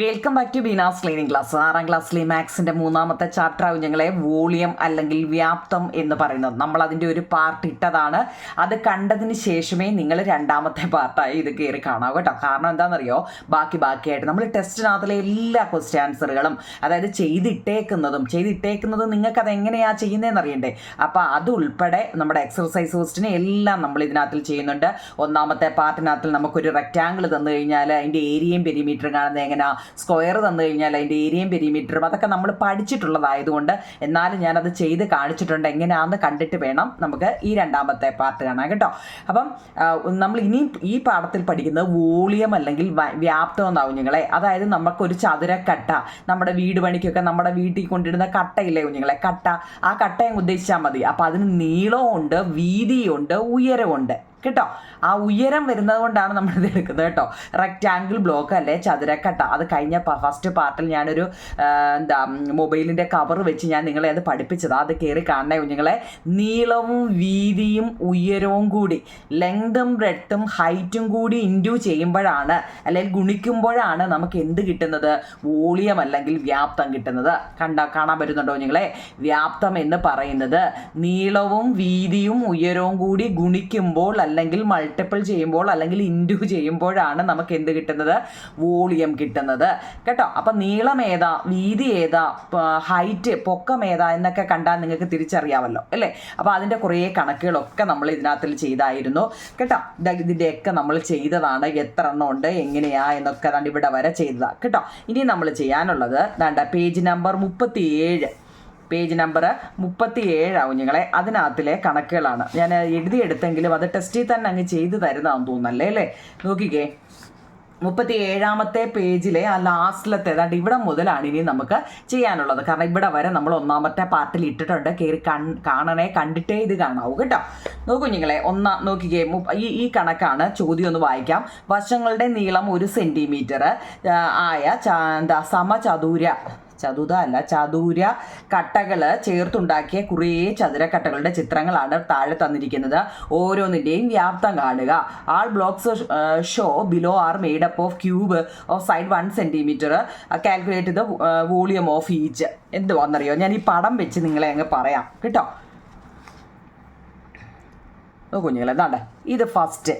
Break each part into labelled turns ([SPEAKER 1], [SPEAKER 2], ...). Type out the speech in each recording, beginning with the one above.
[SPEAKER 1] Welcome back to Beena's cleaning class ആറാം ക്ലാസ്സിലെ മാത്സിന്റെ മൂന്നാമത്തെ ചാപ്റ്റർ ആവും ഞങ്ങളെ വോളിയം അല്ലെങ്കിൽ വ്യാപ്തം എന്ന് പറയുന്നത്. നമ്മൾ അതിന്റെ ഒരു പാർട്ട് ഇട്ടതാണ്. അത് കണ്ടതിന് ശേഷമേ നിങ്ങൾ രണ്ടാമത്തെ പാർട്ടായി ഇത് കയറി കാണാവൂ കേട്ടോ. കാരണം എന്താണെന്നറിയോ? ബാക്കി ബാക്കിയായിട്ട് നമ്മൾ ടെസ്റ്റിനകത്തിലെ എല്ലാ ക്വസ്റ്റ്യൻ ആൻസറുകളും അതായത് ചെയ്തിട്ടേക്കുന്നതും ചെയ്തിട്ടേക്കുന്നതും നിങ്ങൾക്ക് അത് എങ്ങനെയാ ചെയ്യുന്നതെന്ന് അറിയണ്ടേ? അപ്പോൾ അത് ഉൾപ്പെടെ നമ്മുടെ എക്സർസൈസ് ക്വസ്റ്റിനെ എല്ലാം നമ്മൾ ഇതിനകത്തിൽ ചെയ്യുന്നുണ്ട്. ഒന്നാമത്തെ പാർട്ടിനകത്തിൽ നമുക്കൊരു റെക്റ്റാങ്കിൾ തന്നു കഴിഞ്ഞാൽ അതിന്റെ ഏരിയയും പെരിമീറ്ററും കാണുന്നത് എങ്ങനെയാ സ്ക്വയർ തന്നു കഴിഞ്ഞാൽ അതിന്റെ ഏരിയയും പെരിമീറ്ററും അതൊക്കെ നമ്മൾ പഠിച്ചിട്ടുള്ളതായതുകൊണ്ട് എന്നാലും ഞാനത് ചെയ്ത് കാണിച്ചിട്ടുണ്ട്. എങ്ങനെയാണെന്ന് കണ്ടിട്ട് വേണം നമുക്ക് ഈ രണ്ടാമത്തെ പാർട്ട് കാണാൻ കേട്ടോ. അപ്പം നമ്മൾ ഇനിയും ഈ പാഠത്തിൽ പഠിക്കുന്നത് വോളിയം അല്ലെങ്കിൽ വ്യാപ്തം എന്നാവും കുഞ്ഞുങ്ങളെ അതായത് നമുക്കൊരു ചതുരക്കട്ട നമ്മുടെ വീട് പണിക്കൊക്കെ നമ്മുടെ വീട്ടിൽ കൊണ്ടിടുന്ന കട്ടയില്ലേ കുഞ്ഞുങ്ങളെ? കട്ട. ആ കട്ടയും ഉദ്ദേശിച്ചാൽ മതി. അപ്പം അതിന് നീളമുണ്ട് വീതിയുണ്ട് ഉയരമുണ്ട് കേട്ടോ. ആ ഉയരം വരുന്നത് കൊണ്ടാണ് ഇത് എടുക്കുന്നത് കേട്ടോ. റെക്റ്റാങ്കിൾ ബ്ലോക്ക് അല്ലെ? ചതുരക്കട്ട. അത് കഴിഞ്ഞ ഫസ്റ്റ് പാർട്ടിൽ ഞാനൊരു എന്താ മൊബൈലിന്റെ കവർ വെച്ച് ഞാൻ നിങ്ങളെ അത് പഠിപ്പിച്ചത്. അത് കയറി കാണണേ കുഞ്ഞുങ്ങളെ. നീളവും വീതിയും ഉയരവും കൂടി ലെങ്തും ബ്രെഡ്ത്തും ഹൈറ്റും കൂടി ഇൻഡ്യൂ ചെയ്യുമ്പോഴാണ് അല്ലെങ്കിൽ ഗുണിക്കുമ്പോഴാണ് നമുക്ക് എന്ത് കിട്ടുന്നത്? വോളിയം അല്ലെങ്കിൽ വ്യാപ്തം കിട്ടുന്നത്. കണ്ട കാണാൻ പറ്റുന്നുണ്ടോ കുഞ്ഞുങ്ങളെ? വ്യാപ്തം എന്ന് പറയുന്നത് നീളവും വീതിയും ഉയരവും കൂടി ഗുണിക്കുമ്പോൾ അല്ലെങ്കിൽ മൾട്ടിപ്പിൾ ചെയ്യുമ്പോൾ അല്ലെങ്കിൽ ഇൻഡു ചെയ്യുമ്പോഴാണ് നമുക്ക് എന്ത് കിട്ടുന്നത്? വോളിയം കിട്ടുന്നത്. കേട്ടോ? അപ്പം നീളം ഏതാ? വീതി ഏതാ? ഹൈറ്റ് പൊക്കം ഏതാ? എന്നൊക്കെ കണ്ടാൽ നിങ്ങൾക്ക് തിരിച്ചറിയാമല്ലോ അല്ലേ? അപ്പോൾ അതിന്റെ കുറേ കണക്കുകളൊക്കെ നമ്മൾ ഇതിനകത്തിൽ ചെയ്തായിരുന്നു. കേട്ടോ? ഇതിന്റെയൊക്കെ നമ്മൾ ചെയ്തതാണ്. എത്ര എണ്ണം ഉണ്ട്? എങ്ങനെയാ? എന്നൊക്കെ ഇവിടെ വരെ ചെയ്തതാണ് കേട്ടോ? ഇനി നമ്മൾ ചെയ്യാനുള്ളത് വേണ്ട പേജ് നമ്പർ മുപ്പത്തി ഏഴ് പേജ് നമ്പർ മുപ്പത്തി ഏഴാവും ഞങ്ങളെ. അതിനകത്തിലെ കണക്കുകളാണ്. ഞാൻ എഴുതിയെടുത്തെങ്കിലും അത് ടെസ്റ്റിൽ തന്നെ അങ്ങ് ചെയ്തു തരുന്നതാണെന്ന് തോന്നുന്നല്ലേ അല്ലേ? നോക്കിക്കേ. മുപ്പത്തി ഏഴാമത്തെ പേജിലെ ആ ലാസ്റ്റിലത്തെ ഏതാണ്ട് ഇവിടെ മുതലാണ് ഇനി നമുക്ക് ചെയ്യാനുള്ളത്. കാരണം ഇവിടെ വരെ നമ്മൾ ഒന്നാമത്തെ പാർട്ടിൽ ഇട്ടിട്ടുണ്ട്. കയറി കൺ കാണണേ കണ്ടിട്ടേ ഇത് കാണാവൂ കേട്ടോ. നോക്കൂ നിങ്ങളെ ഒന്നാ നോക്കിക്കേ. ഈ ഈ കണക്കാണ് ചോദ്യം ഒന്ന് വായിക്കാം. വശങ്ങളുടെ നീളം ഒരു സെന്റിമീറ്റർ ആയ എന്താ സമചതുര ചതുത അല്ല ചതുര കട്ടകൾ ചേർത്തുണ്ടാക്കിയ കുറേ ചതുരക്കട്ടകളുടെ ചിത്രങ്ങളാണ് താഴെ തന്നിരിക്കുന്നത്. ഓരോന്നിന്റെയും വ്യാപ്തം കാണുക. All blocks show below are made up of cube of side one centimetre calculate the volume of each വന്നറിയോ ഞാൻ ഈ പടം വെച്ച് നിങ്ങളെ അങ്ങ് പറയാം. കേട്ടോ? കുഞ്ഞുങ്ങളെ എന്താണ്ട് ഇത് ഫസ്റ്റ്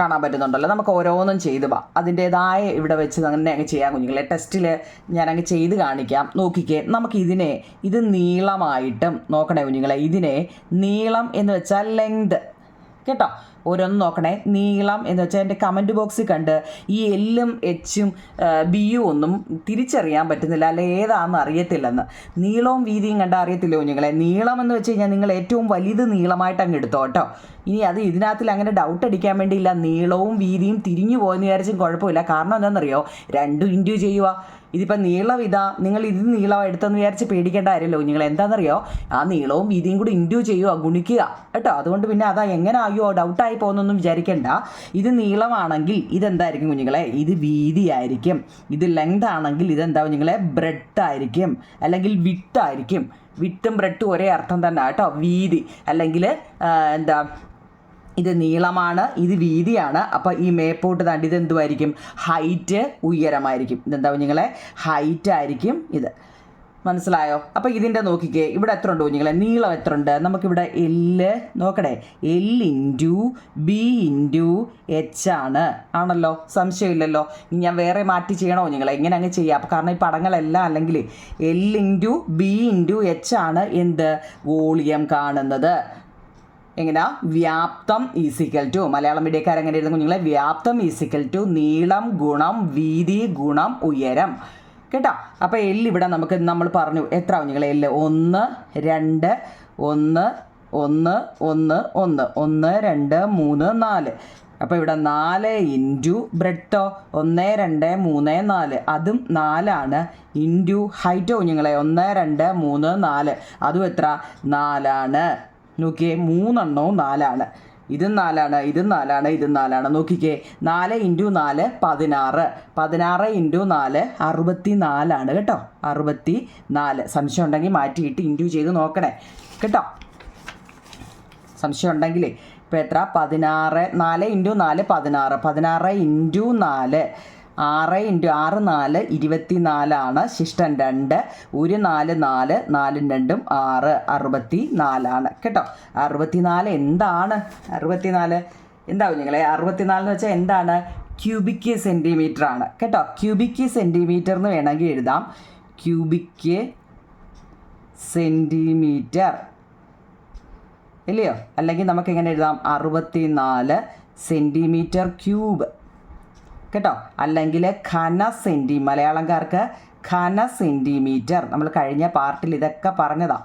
[SPEAKER 1] കാണാൻ പറ്റുന്നുണ്ടല്ലോ. നമുക്ക് ഓരോന്നും ചെയ്ത് വാ. അതിന്റേതായ ഇവിടെ വെച്ച് അങ്ങനെ അങ്ങ് ചെയ്യാം കുഞ്ഞുങ്ങളെ. ടെസ്റ്റിൽ അങ്ങ് ചെയ്ത് കാണിക്കാം. നോക്കിക്കേ നമുക്ക് ഇതിനെ ഇത് നീളമായിട്ടും നോക്കണേ കുഞ്ഞുങ്ങളെ ഇതിനെ നീളം എന്ന് വെച്ചാൽ ലെങ്ത് കേട്ടോ. ഓരോന്ന് നോക്കണേ. നീളം എന്ന് വെച്ചാൽ എന്റെ കമന്റ് ബോക്സിൽ കണ്ട് ഈ എല്ലും എച്ചും ബിയും ഒന്നും തിരിച്ചറിയാൻ പറ്റുന്നില്ല. അല്ലെ ഏതാണെന്ന് അറിയത്തില്ലെന്ന്. നീളവും വീതിയും കണ്ടാൽ അറിയത്തില്ല കുഞ്ഞുങ്ങളെ? നീളം എന്ന് വെച്ച് കഴിഞ്ഞാൽ നിങ്ങൾ ഏറ്റവും വലുത് നീളമായിട്ട് അങ്ങ് എടുത്തോ കേട്ടോ. ഇനി അത് ഇതിനകത്തിൽ അങ്ങനെ ഡൗട്ട് അടിക്കാൻ വേണ്ടിയില്ല. നീളവും വീതിയും തിരിഞ്ഞു പോയെന്ന് വിചാരിച്ചും കുഴപ്പമില്ല. കാരണം എന്താണെന്നറിയോ? രണ്ടും ഇന്റു ചെയ്യുക ഇതിപ്പോൾ നീളം ഇതാ നിങ്ങൾ ഇത് നീളം എടുത്തെന്ന് വിചാരിച്ച് പേടിക്കേണ്ട കാര്യമല്ലോ. നിങ്ങൾ എന്താണെന്നറിയോ? ആ നീളവും വീതിയും കൂടി ഇൻഡ്യൂ ചെയ്യുക ഗുണിക്കുക. കേട്ടോ? അതുകൊണ്ട് പിന്നെ അതാ എങ്ങനെ ആയോ ഡൗട്ടായി പോകുന്നൊന്നും വിചാരിക്കേണ്ട. ഇത് നീളമാണെങ്കിൽ ഇതെന്തായിരിക്കും കുഞ്ഞുങ്ങളെ? ഇത് വീതി ആയിരിക്കും. ഇത് ലെങ്ത് ആണെങ്കിൽ ഇതെന്താ കുഞ്ഞുങ്ങളെ? ബ്രെഡ് ആയിരിക്കും. അല്ലെങ്കിൽ വിട്ടായിരിക്കും വിട്ടും ബ്രെഡും ഒരേ അർത്ഥം തന്നെ. കേട്ടോ? വീതി. അല്ലെങ്കിൽ എന്താ ഇത് നീളമാണ് ഇത് വീതിയാണ്. അപ്പോൾ ഈ മേപ്പോട്ട് താണ്ടി ഇത് എന്തുമായിരിക്കും ഹൈറ്റ് ഉയരമായിരിക്കും. ഇതെന്താവും കുഞ്ഞുങ്ങളെ? ഹൈറ്റ് ആയിരിക്കും ഇത്. മനസ്സിലായോ? അപ്പോൾ ഇതിന്റെ നോക്കിക്കേ ഇവിടെ എത്ര ഉണ്ട് കുഞ്ഞുങ്ങളെ? നീളം എത്ര ഉണ്ട്? നമുക്കിവിടെ എല്ല് നോക്കണേ. L into B into H ആണ്. ആണല്ലോ? സംശയമില്ലല്ലോ? ഇനി ഞാൻ വേറെ മാറ്റി ചെയ്യണോ കുഞ്ഞുങ്ങളെ? ഇങ്ങനെ അങ്ങ് ചെയ്യാം. കാരണം ഈ പടങ്ങളെല്ലാം അല്ലെങ്കിൽ L into B into H ആണ് എന്ത്? വോളിയം കാണുന്നത്. എങ്ങനെയാ? വ്യാപ്തം ഈസിക്കൽ ടു മലയാളം മീഡിയക്കാർ എങ്ങനെ എഴുതും കുഞ്ഞുങ്ങളെ? വ്യാപ്തം ഈസിക്കൽ ടു നീളം ഗുണം വീതി ഗുണം ഉയരം. കേട്ടോ? അപ്പോൾ എല്ല് ഇവിടെ നമുക്ക് നമ്മൾ പറഞ്ഞു എത്ര കുഞ്ഞുങ്ങളെ എല്ല് ഒന്ന് രണ്ട് ഒന്ന് ഒന്ന് ഒന്ന് ഒന്ന്. ഒന്ന് രണ്ട് മൂന്ന് നാല്. അപ്പോൾ ഇവിടെ നാല് ഇന്റു ബ്രെഡ്ത്തോ ഒന്ന് രണ്ട് മൂന്ന് നാല്. അതും നാലാണ് ഇന്റു ഹൈറ്റോ കുഞ്ഞുങ്ങളെ? ഒന്ന് രണ്ട് മൂന്ന് നാല്. അതും എത്ര? നാലാണ്. നോക്കിയേ മൂന്നെണ്ണവും നാലാണ്. ഇതും നാലാണ് ഇതും നാലാണ് ഇതും നാലാണ്. നോക്കിക്കേ നാല് ഇന്റു നാല് പതിനാറ്. പതിനാറ് ഇന്റു നാല് അറുപത്തി നാലാണ് കേട്ടോ. അറുപത്തി നാല് സംശയം ഉണ്ടെങ്കിൽ മാറ്റിയിട്ട് ഇന്റു ചെയ്ത് നോക്കണേ. കേട്ടോ? സംശയം ഉണ്ടെങ്കിലേ ഇപ്പോൾ എത്ര? പതിനാറ്. നാല് ഇന്റു നാല് പതിനാറ്. പതിനാറ് ഇന്റു നാല്. ആറ് ഇന്റു ആറ് നാല് ഇരുപത്തി നാലാണ് ശിഷ്ടം രണ്ട്. ഒരു നാല് നാല് നാലും രണ്ടും ആറ്. അറുപത്തി നാലാണ് കേട്ടോ? അറുപത്തി നാല് എന്താണ്? അറുപത്തി നാല് എന്താവും നിങ്ങളെ? അറുപത്തിനാല് എന്ന് വെച്ചാൽ എന്താണ്? ക്യൂബിക് സെന്റിമീറ്റർ ആണ് കേട്ടോ? ക്യൂബിക് സെന്റിമീറ്റർ എന്ന് വേണമെങ്കിൽ എഴുതാം. ക്യൂബിക് സെന്റിമീറ്റർ ഇല്ലയോ? അല്ലെങ്കിൽ നമുക്ക് എങ്ങനെ എഴുതാം? അറുപത്തി നാല് സെന്റിമീറ്റർ ക്യൂബ്. കേട്ടോ. അല്ലെങ്കിൽ ഖന സെന്റി മലയാളംകാർക്ക് ഖന സെന്റിമീറ്റർ നമ്മൾ കഴിഞ്ഞ പാർട്ടിൽ ഇതൊക്കെ പറഞ്ഞതാ.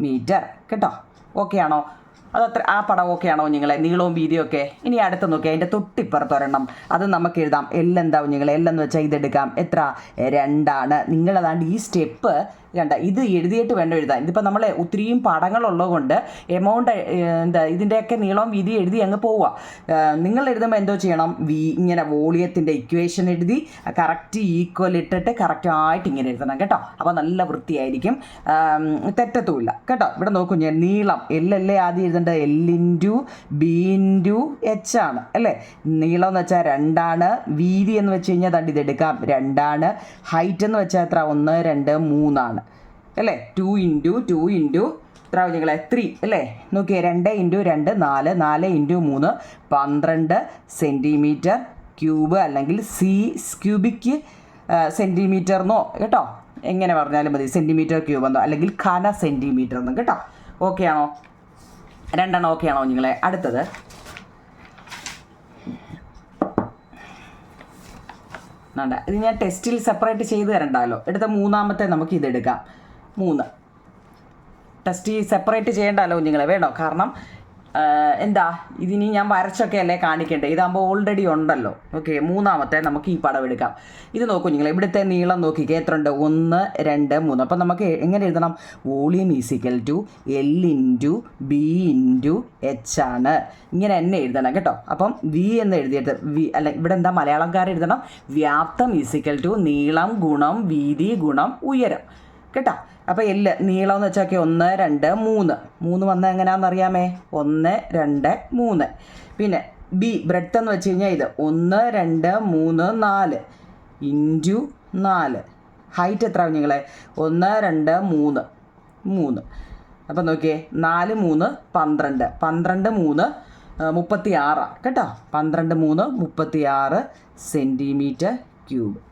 [SPEAKER 1] മീറ്റർ കേട്ടോ. ഓക്കെ ആണോ? അതത്ര ആ പടം ഓക്കെ ആണോ നിങ്ങളെ? നീളവും വീതിയും ഒക്കെ. ഇനി അടുത്ത് നോക്കി അതിന്റെ തൊട്ടിപ്പുറത്ത് ഒരെണ്ണം. അത് നമുക്ക് എഴുതാം. എല്ലെന്താവും നിങ്ങൾ എല്ലെന്ന് വെച്ചാൽ ഇതെടുക്കാം. എത്ര? രണ്ടാണ്. നിങ്ങളതാണ്ട് ഈ സ്റ്റെപ്പ് കണ്ട ഇത് എഴുതിയിട്ട് വേണ്ട എഴുതാൻ. ഇതിപ്പോൾ നമ്മൾ ഒത്തിരിയും പടങ്ങളുള്ളത് കൊണ്ട് എമൗണ്ട് എന്താ ഇതിന്റെയൊക്കെ നീളം വീതി എഴുതി അങ്ങ് പോവുക. നിങ്ങൾ എഴുതുമ്പോൾ എന്തോ ചെയ്യണം? വി ഇങ്ങനെ വോളിയത്തിന്റെ ഇക്വേഷൻ എഴുതി കറക്റ്റ് ഈക്വൽ ഇട്ടിട്ട് കറക്റ്റായിട്ട് ഇങ്ങനെ എഴുതണം കേട്ടോ. അപ്പോൾ നല്ല വൃത്തിയായിരിക്കും. തെറ്റത്തുമില്ല. കേട്ടോ ഇവിടെ നോക്കൂ ഞാൻ നീളം എല്ലല്ലേ ആദ്യം എഴുതേണ്ടത്? L into B into H ആണ് അല്ലേ? നീളം എന്ന് വെച്ചാൽ രണ്ടാണ് വീതി എന്ന് വെച്ച് കഴിഞ്ഞാൽ ദണ്ട് ഇതെടുക്കാം രണ്ടാണ് ഹൈറ്റ് എന്ന് വെച്ചാൽ എത്ര? ഒന്ന് രണ്ട് മൂന്നാണ്. അല്ലേ? ടു ഇന്റു ടു ഇന്റു എത്ര നിങ്ങളെ ത്രീ അല്ലേ? നോക്കിയേ രണ്ട് ഇന്റു രണ്ട് നാല് നാല് ഇന്റു മൂന്ന് പന്ത്രണ്ട് സെന്റിമീറ്റർ ക്യൂബ് അല്ലെങ്കിൽ സി ക്യൂബിക്ക് സെന്റിമീറ്റർ എന്നോ കേട്ടോ? എങ്ങനെ പറഞ്ഞാലും മതി. സെന്റിമീറ്റർ ക്യൂബ് എന്നോ അല്ലെങ്കിൽ ഖന സെന്റിമീറ്റർ എന്നോ കേട്ടോ? ഓക്കെ ആണോ? രണ്ടെണ്ണം ഓക്കെ ആണോ നിങ്ങളെ അടുത്തത്. ഇത് ഞാൻ ടെസ്റ്റിൽ സെപ്പറേറ്റ് ചെയ്ത് തരണ്ടല്ലോ എടുത്ത മൂന്നാമത്തെ നമുക്ക് ഇതെടുക്കാം മൂന്ന്. ടെസ്റ്റ് സെപ്പറേറ്റ് ചെയ്യേണ്ടല്ലോ നിങ്ങളെ വേണോ കാരണം എന്താ ഇതിനി ഞാൻ വരച്ചൊക്കെ അല്ലേ കാണിക്കേണ്ടത്. ഇതാകുമ്പോൾ ഓൾറെഡി ഉണ്ടല്ലോ. ഓക്കെ മൂന്നാമത്തെ നമുക്ക് ഈ പടം എടുക്കാം. ഇത് നോക്കൂ നിങ്ങൾ ഇവിടുത്തെ നീളം നോക്കിക്കേ എത്ര ഉണ്ട്? ഒന്ന് രണ്ട് മൂന്ന്. അപ്പം നമുക്ക് എങ്ങനെ എഴുതണം? Volume is equal to L into B into H ആണ്. ഇങ്ങനെ എന്നെ എഴുതണം കേട്ടോ. അപ്പം വി എന്ന് എഴുതിയിട്ട് വി അല്ല ഇവിടെ എന്താ മലയാളംകാർ എഴുതണം? വ്യാപ്തം ഈസിക്കൽ ടു നീളം ഗുണം വീതി ഗുണം ഉയരം. കേട്ടോ? അപ്പോൾ എല്ല് നീളം എന്ന് വെച്ചാൽ ഒന്ന് രണ്ട് മൂന്ന്. മൂന്ന് വന്ന എങ്ങനെയാന്ന് അറിയാമേ? ഒന്ന് രണ്ട് മൂന്ന്. പിന്നെ ബി ബ്രെഡ് എന്ന് വെച്ച് കഴിഞ്ഞാൽ ഇത്. ഒന്ന് രണ്ട് മൂന്ന് നാല്. ഇന്റു നാല്. ഹൈറ്റ് എത്ര നിങ്ങളെ? ഒന്ന് രണ്ട് മൂന്ന്. മൂന്ന്. അപ്പം നോക്കിയേ നാല് മൂന്ന് പന്ത്രണ്ട്. പന്ത്രണ്ട് മൂന്ന് മുപ്പത്തി ആറാണ് കേട്ടോ? പന്ത്രണ്ട് മൂന്ന് മുപ്പത്തി ആറ് centimetre cube